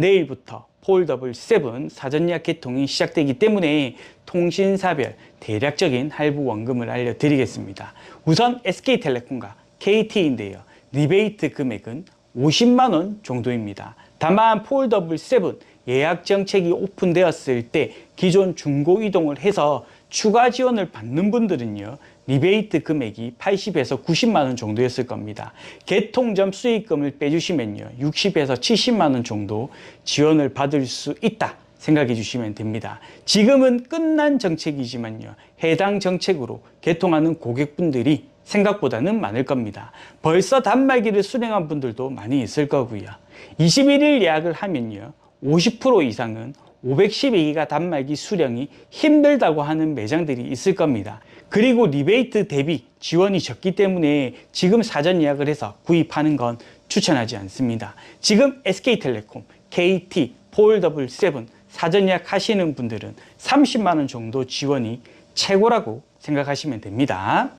내일부터 폴더블 7 사전 예약 개통이 시작되기 때문에 통신사별 대략적인 할부 원금을 알려드리겠습니다. 우선 SK텔레콤과 KT인데요. 리베이트 금액은 50만 원 정도입니다. 다만 폴더블 7 예약 정책이 오픈되었을 때 기존 중고 이동을 해서 추가 지원을 받는 분들은요. 리베이트 금액이 80에서 90만 원 정도였을 겁니다. 개통 전 수익금을 빼주시면요. 60에서 70만 원 정도 지원을 받을 수 있다. 생각해 주시면 됩니다. 지금은 끝난 정책이지만요. 해당 정책으로 개통하는 고객분들이 생각보다는 많을 겁니다. 벌써 단말기를 수령한 분들도 많이 있을 거고요. 21일 예약을 하면요. 50% 이상은 512기가 단말기 수령이 힘들다고 하는 매장들이 있을 겁니다. 그리고 리베이트 대비 지원이 적기 때문에 지금 사전 예약을 해서 구입하는 건 추천하지 않습니다. 지금 SK텔레콤, KT, 폴더블 7 사전 예약 하시는 분들은 30만 원 정도 지원이 최고라고 생각하시면 됩니다.